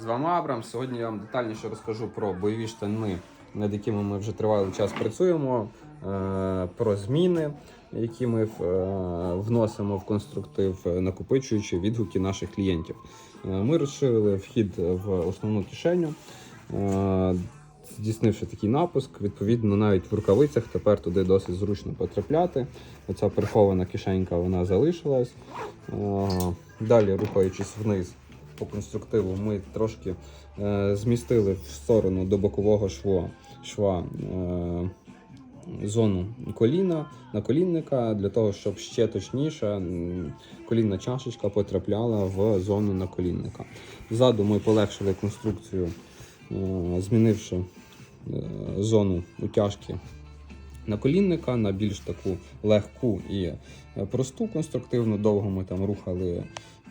З вами Абрам. Сьогодні я вам детальніше розкажу про бойові штани, над якими ми вже тривалий час працюємо, е, про зміни, які ми е, вносимо в конструктив, накопичуючи відгуки наших клієнтів. Е, Ми розширили вхід в основну кишеню. Здійснивши такий напуск, відповідно, навіть в рукавицях тепер туди досить зручно потрапляти. Оця прихована кишенька вона залишилась. Далі, рухаючись вниз по конструктиву, ми трошки е, змістили в сторону до бокового шва, шва е, зону коліна, наколінника, для того, щоб ще точніше колінна чашечка потрапляла в зону наколінника. Ззаду ми полегшили конструкцію, е, змінивши е, зону утяжки наколінника на більш таку легку і е, просту конструктивну. Довго ми там рухали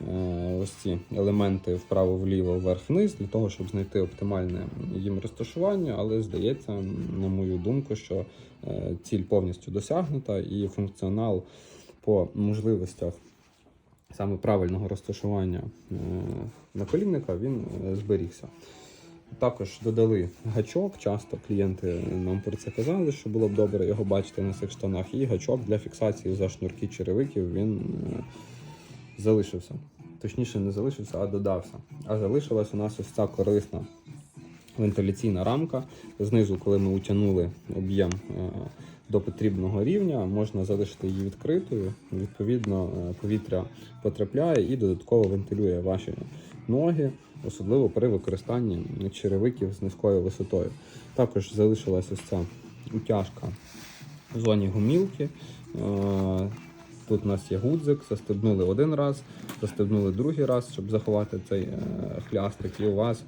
е, ось ці елементи вправо-вліво, вверх-вниз, для того, щоб знайти оптимальне їм розташування, але здається, на мою думку, що е, ціль повністю досягнута і функціонал по можливостях саме правильного розташування наколінника він зберігся. Також додали гачок. Часто клієнти нам про це казали, що було б добре його бачити на цих штанах. І гачок для фіксації за шнурки черевиків він е, залишився. Точніше, не залишився, а додався. А залишилась у нас ось ця корисна вентиляційна рамка. Знизу, коли ми утягнули об'єм е, до потрібного рівня, можна залишити її відкритою. Відповідно, е, повітря потрапляє і додатково вентилює ваші ноги, особливо при використанні черевиків з низькою висотою. Також залишилась ось ця утяжка в зоні гумілки. Тут у нас є гудзик, застебнули один раз, застебнули другий раз, щоб заховати цей е, хлястик, і у вас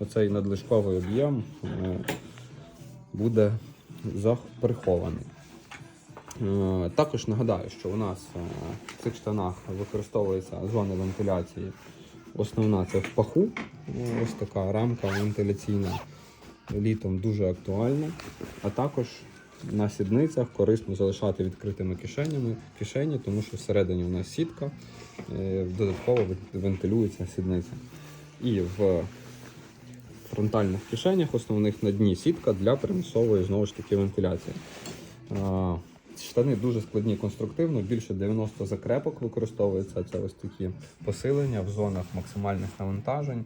оцей надлишковий об'єм е, буде заприхований. Е, Також нагадаю, що у нас в цих штанах використовується зона вентиляції. Основна це в паху. Ось така рамка вентиляційна літом дуже актуальна. А також на сідницях корисно залишати відкритими кишенями, кишені, тому що всередині у нас сітка, е, додатково вентилюється сідниця. І в фронтальних кишенях основних на дні сітка для примусової знову ж таки вентиляції. Штани дуже складні конструктивно, більше 90 закрепок використовується. Це ось такі посилення в зонах максимальних навантажень.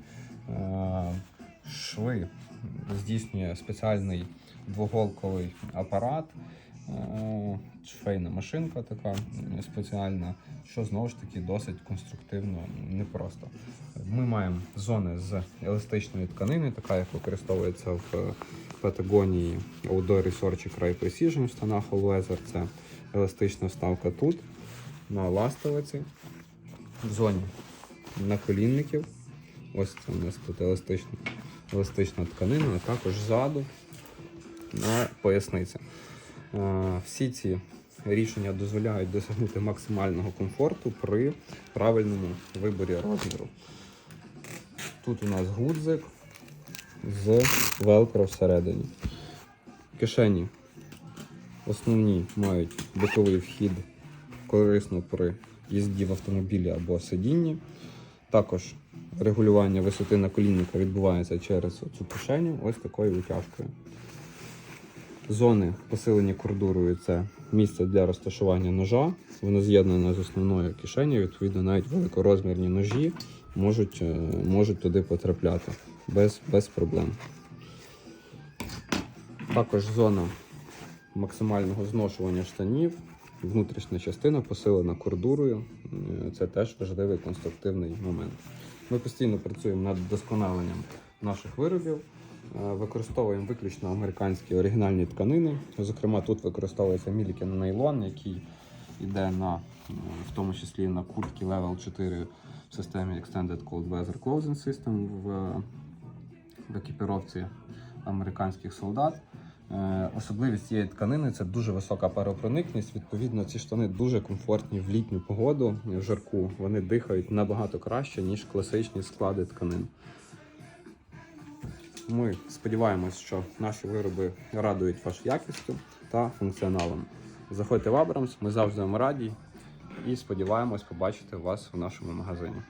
Шви здійснює спеціальний двоголковий апарат, е, швейна машинка така спеціальна, що знову ж таки досить конструктивно непросто. Ми маємо зони з еластичної тканини, така як використовується в Патагонії Outdoor Research Cry Precision в штанах All Це еластична вставка тут, на ластовиці, в зоні наколінників. Ось це у нас тут еластична, еластична тканина, а також ззаду на поясниці. Е, Всі ці рішення дозволяють досягнути максимального комфорту при правильному виборі розміру. Тут у нас гудзик з велкро всередині. Кишені основні мають боковий вхід корисно при їзді в автомобілі або сидінні. Також регулювання висоти наколінника відбувається через цю кишеню, ось такою витяжкою. Зони посилені кордурою це місце для розташування ножа. Воно з'єднане з основною кишенею, відповідно, навіть великорозмірні ножі можуть, е, можуть туди потрапляти без, без проблем. Також зона максимального зношування штанів, внутрішня частина посилена кордурою. Е, Це теж важливий конструктивний момент. Ми постійно працюємо над вдосконаленням наших виробів. Е, Використовуємо виключно американські оригінальні тканини. Зокрема, тут використовується Мілікен нейлон, який йде на, е, в тому числі на куртки Level 4 в системі Extended Cold Weather Clothing System в, в екіпіровці американських солдат. Е, Особливість цієї тканини це дуже висока паропроникність. Відповідно, ці штани дуже комфортні в літню погоду, в жарку. Вони дихають набагато краще, ніж класичні склади тканин. Ми сподіваємось, що наші вироби радують вас якістю та функціоналом. Заходьте в Абрамс, ми завжди вам раді і сподіваємось побачити вас у нашому магазині.